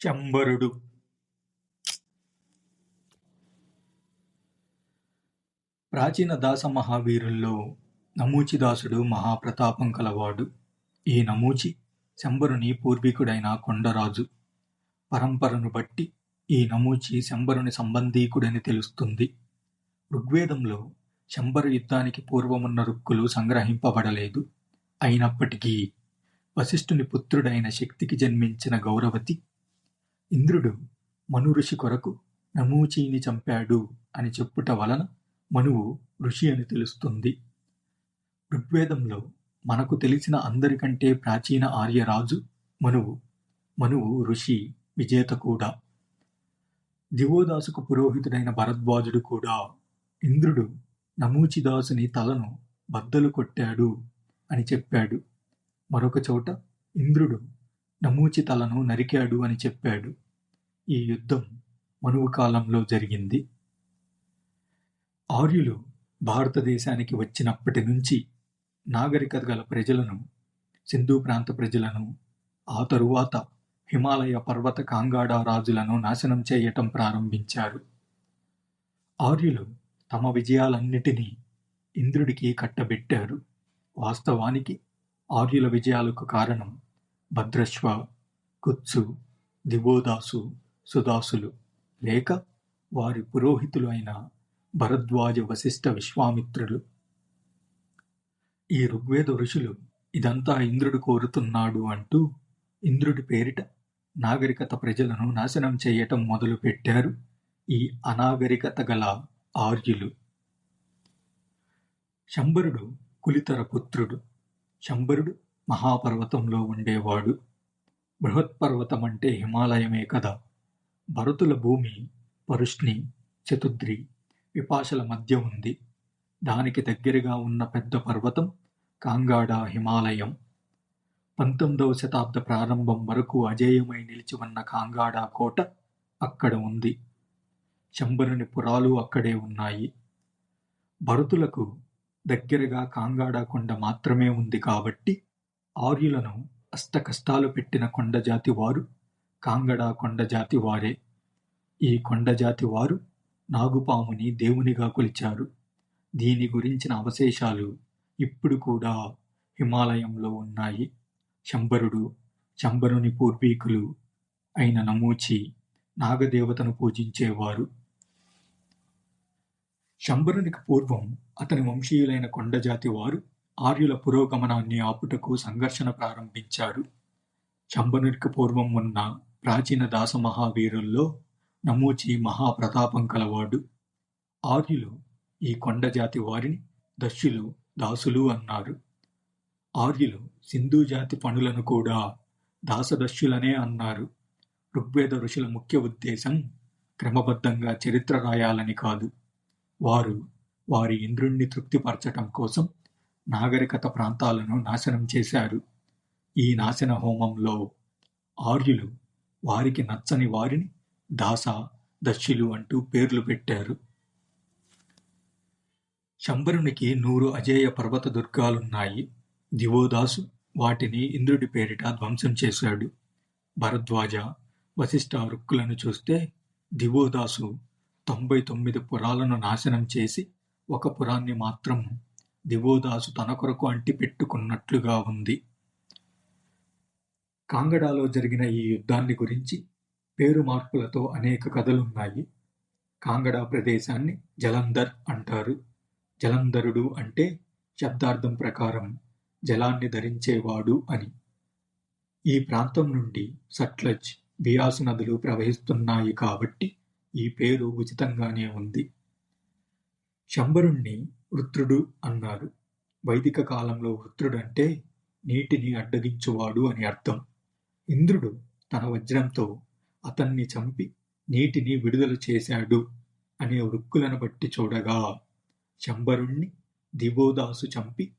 చంబరుడు. ప్రాచీన దాస మహావీరుల్లో నమూచిదాసుడు మహాప్రతాపం కలవాడు. ఈ నమూచి శంబరుని పూర్వీకుడైన కొండరాజు. పరంపరను బట్టి ఈ నమూచి శంబరుని సంబంధీకుడని తెలుస్తుంది. ఋగ్వేదంలో శంబరు యుద్ధానికి పూర్వమున్న రుక్కులు సంగ్రహింపబడలేదు. అయినప్పటికీ వశిష్ఠుని పుత్రుడైన శక్తికి జన్మించిన గౌరవతి ఇంద్రుడు మను ఋషి కొరకు నమూచీని చంపాడు అని చెప్పుట వలన మనువు ఋషి అని తెలుస్తుంది. ఋగ్వేదంలో మనకు తెలిసిన అందరికంటే ప్రాచీన ఆర్యరాజు మనువు. మనువు ఋషి విజేత కూడా. దివోదాసుకు పురోహితుడైన భరద్వాజుడు కూడా. ఇంద్రుడు నమూచిదాసుని తలను బద్దలు కొట్టాడు అని చెప్పాడు. మరొక చోట ఇంద్రుడు నమూచి తలను నరికాడు అని చెప్పాడు. ఈ యుద్ధం మనువు కాలంలో జరిగింది. ఆర్యులు భారతదేశానికి వచ్చినప్పటి నుంచి నాగరికత గల ప్రజలను సింధు ప్రాంత ప్రజలను ఆ తరువాత హిమాలయ పర్వత కాంగాడా రాజులను నాశనం చేయటం ప్రారంభించారు. ఆర్యులు తమ విజయాలన్నిటినీ ఇంద్రుడికి కట్టబెట్టారు. వాస్తవానికి ఆర్యుల విజయాలకు కారణం భద్రశ్వ కుత్సు దివోదాసు సుదాసులు లేక వారి పురోహితులు అయిన భరద్వాజ వశిష్ఠ విశ్వామిత్రులు. ఈ ఋగ్వేద ఋషులు ఇదంతా ఇంద్రుడు కోరుతున్నాడు అంటూ ఇంద్రుడి పేరిట నాగరికత ప్రజలను నాశనం చేయటం మొదలుపెట్టారు ఈ అనాగరికత గల ఆర్యులు. శంబరుడు కులితర పుత్రుడు. శంబరుడు మహాపర్వతంలో ఉండేవాడు. బృహత్పర్వతం అంటే హిమాలయమే కదా. భరతుల భూమి పరుష్ణి చతుద్రి విపాశల మధ్య ఉంది. దానికి దగ్గరగా ఉన్న పెద్ద పర్వతం కాంగాడా హిమాలయం. పంతొమ్మిదవ శతాబ్ద ప్రారంభం వరకు అజేయమై నిలిచి ఉన్న కాంగాడా కోట అక్కడ ఉంది. శంబరుని పురాలు అక్కడే ఉన్నాయి. భరతులకు దగ్గరగా కాంగాడా కొండ మాత్రమే ఉంది కాబట్టి ఆర్యులను అష్టకష్టాలు పెట్టిన కొండజాతి వారు కాంగడా కొండజాతి వారే. ఈ కొండజాతి వారు నాగుపాముని దేవునిగా కొలిచారు. దీని గురించిన అవశేషాలు ఇప్పుడు కూడా హిమాలయంలో ఉన్నాయి. శంబరుడు శంబరుని పూర్వీకులు అయిన నమూచి నాగదేవతను పూజించేవారు. శంబరునికి పూర్వం అతని వంశీయులైన కొండజాతి వారు ఆర్యుల పురోగమనాన్ని ఆపుటకు సంఘర్షణ ప్రారంభించారు. చంబనుడికి పూర్వం ఉన్న ప్రాచీన దాస మహావీరుల్లో నమూచి మహాప్రతాపం కలవాడు. ఆర్యులు ఈ కొండజాతి వారిని దస్యులు దాసులు అన్నారు. ఆర్యులు సింధు జాతి పనులను కూడా దాసదస్యులనే అన్నారు. ఋగ్వేద ఋషుల ముఖ్య ఉద్దేశం క్రమబద్ధంగా చరిత్ర రాయాలని కాదు. వారు వారి ఇంద్రుణ్ణి తృప్తిపరచటం కోసం నాగరికత ప్రాంతాలను నాశనం చేశారు. ఈ నాశన హోమంలో ఆర్యులు వారికి నచ్చని వారిని దాస దశ్యులు అంటూ పేర్లు పెట్టారు. శంబరునికి నూరు అజేయ పర్వత దుర్గాలున్నాయి. దివోదాసు వాటిని ఇంద్రుడి పేరిట ధ్వంసం చేశాడు. భరద్వాజ వశిష్ఠ రుక్కులను చూస్తే దివోదాసు తొంభై తొమ్మిది పురాలను నాశనం చేసి ఒక పురాన్ని మాత్రం దివోదాసు తన కొరకు అంటిపెట్టుకున్నట్లుగా ఉంది. కాంగడాలో జరిగిన ఈ యుద్ధాన్ని గురించి పేరు మార్పులతో అనేక కథలున్నాయి. కాంగడా ప్రదేశాన్ని జలంధర్ అంటారు. జలంధరుడు అంటే శబ్దార్థం ప్రకారం జలాన్ని ధరించేవాడు అని. ఈ ప్రాంతం నుండి సట్లజ్ బియాసు నదులు ప్రవహిస్తున్నాయి కాబట్టి ఈ పేరు ఉచితంగానే ఉంది. శంబరుణ్ణి వృత్రుడు అన్నారు వైదిక కాలంలో వృత్రుడంటే నీటిని అడ్డగించువాడు అని అర్థం. ఇంద్రుడు తన వజ్రంతో అతన్ని చంపి నీటిని విడుదల చేశాడు అనే వృక్కులను బట్టి చూడగా శంబరుణ్ణి దివోదాసు చంపి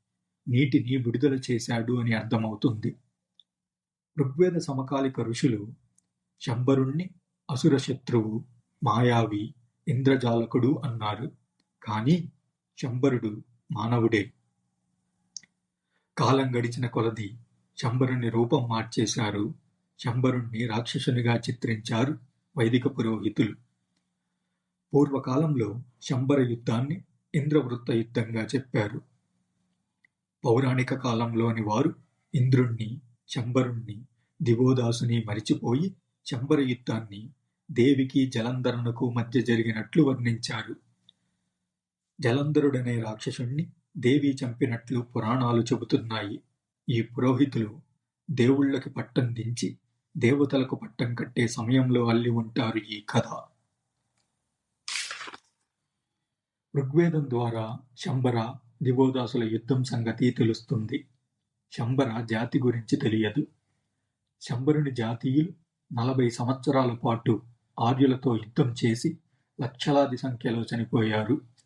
నీటిని విడుదల చేశాడు అని అర్థమవుతుంది. ఋగ్వేద సమకాలిక ఋషులు శంబరుణ్ణి అసురశత్రువు మాయావి ఇంద్రజాలకుడు అన్నారు. కానీ శంబరుడు మానవుడే. కాలం గడిచిన కొలది శంబరుని రూపం మార్చేశారు. శంబరుణ్ణి రాక్షసునిగా చిత్రించారు వైదిక పురోహితులు. పూర్వకాలంలో శంబర యుద్ధాన్ని ఇంద్రవృత్త యుద్ధంగా చెప్పారు. పౌరాణిక కాలంలోని వారు ఇంద్రుణ్ణి శంబరుణ్ణి దివోదాసుని మరిచిపోయి శంబర యుద్ధాన్ని దేవికి జలంధరణకు మధ్య జరిగినట్లు వర్ణించారు. జలంధరుడనే రాక్షసుణ్ణి దేవి చంపినట్లు పురాణాలు చెబుతున్నాయి. ఈ పురోహితులు దేవుళ్ళకి పట్టం దించి దేవతలకు పట్టం కట్టే సమయంలో అల్లి ఉంటారు ఈ కథ. ఋగ్వేదం ద్వారా శంబర దివోదాసుల యుద్ధం సంగతి తెలుస్తుంది. శంబర జాతి గురించి తెలియదు. శంబరుని జాతీయులు నలభై సంవత్సరాల పాటు ఆర్యులతో యుద్ధం చేసి లక్షలాది సంఖ్యలో చనిపోయారు.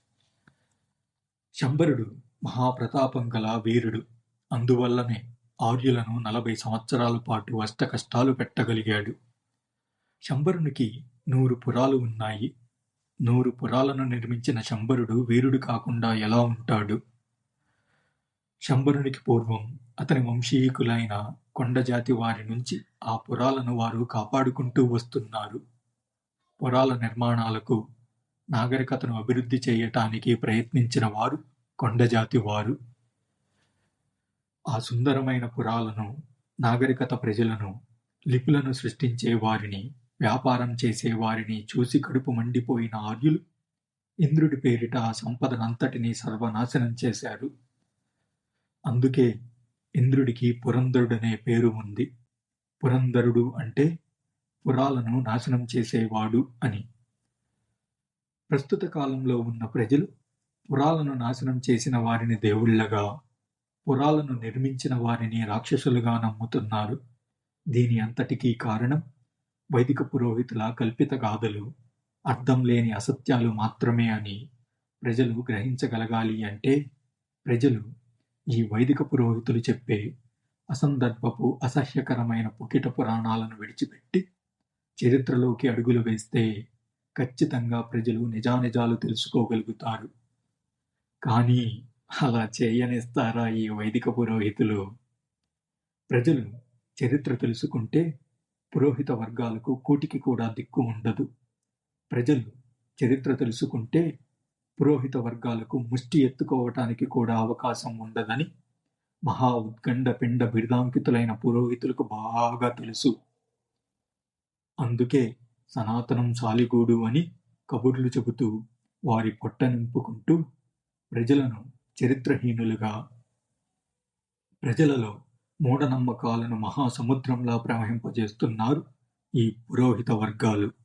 శంబరుడు మహాప్రతాపం గల వీరుడు. అందువల్లనే ఆర్యులను నలభై సంవత్సరాల పాటు అష్ట కష్టాలు పెట్టగలిగాడు. శంబరునికి నూరు పురాలు ఉన్నాయి. నూరు పురాలను నిర్మించిన శంబరుడు వీరుడు కాకుండా ఎలా ఉంటాడు? శంబరునికి పూర్వం అతని వంశీకులైన కొండజాతి వారి నుంచి ఆ పురాలను వారు కాపాడుకుంటూ వస్తున్నారు. పురాల నిర్మాణాలకు నాగరికతను అభివృద్ధి చేయటానికి ప్రయత్నించిన వారు కొండజాతి వారు. ఆ సుందరమైన పురాలను నాగరికత ప్రజలను లిపులను సృష్టించే వారిని వ్యాపారం చేసే వారిని చూసి కడుపు మండిపోయిన ఆర్యులు ఇంద్రుడి పేరిట ఆ సంపదనంతటినీ సర్వనాశనం చేశారు. అందుకే ఇంద్రుడికి పురంధరుడనే పేరు ఉంది. పురంధరుడు అంటే పురాలను నాశనం చేసేవాడు అని. ప్రస్తుత కాలంలో ఉన్న ప్రజలు పురాలను నాశనం చేసిన వారిని దేవుళ్ళగా పురాలను నిర్మించిన వారిని రాక్షసులుగా నమ్ముతున్నారు. దీని అంతటికీ కారణం వైదిక పురోహితుల కల్పిత గాథలు. అర్థం లేని అసత్యాలు మాత్రమే అని ప్రజలు గ్రహించగలగాలి అంటే ప్రజలు ఈ వైదిక పురోహితులు చెప్పే అసందర్భపు అసహ్యకరమైన పుకిట పురాణాలను విడిచిపెట్టి చరిత్రలోకి అడుగులు వేస్తే ఖచ్చితంగా ప్రజలు నిజానిజాలు తెలుసుకోగలుగుతారు. కానీ అలా చేయనిస్తారా ఈ వైదిక పురోహితులు? ప్రజలు చరిత్ర తెలుసుకుంటే పురోహిత వర్గాలకు కూటికి కూడా దిక్కు ఉండదు. ప్రజలు చరిత్ర తెలుసుకుంటే పురోహిత వర్గాలకు ముష్టి ఎత్తుకోవటానికి కూడా అవకాశం ఉండదని మహా ఉద్గండ పిండ బిరుదాంకితులైన పురోహితులకు బాగా తెలుసు. అందుకే సనాతనం సాలిగూడు అని కబుర్లు చెబుతూ వారి పొట్ట నింపుకుంటూ ప్రజలను చరిత్రహీనులుగా ప్రజలలో మూఢనమ్మకాలను మహాసముద్రంలా ప్రవహింపజేస్తున్నారు ఈ పురోహిత వర్గాలు.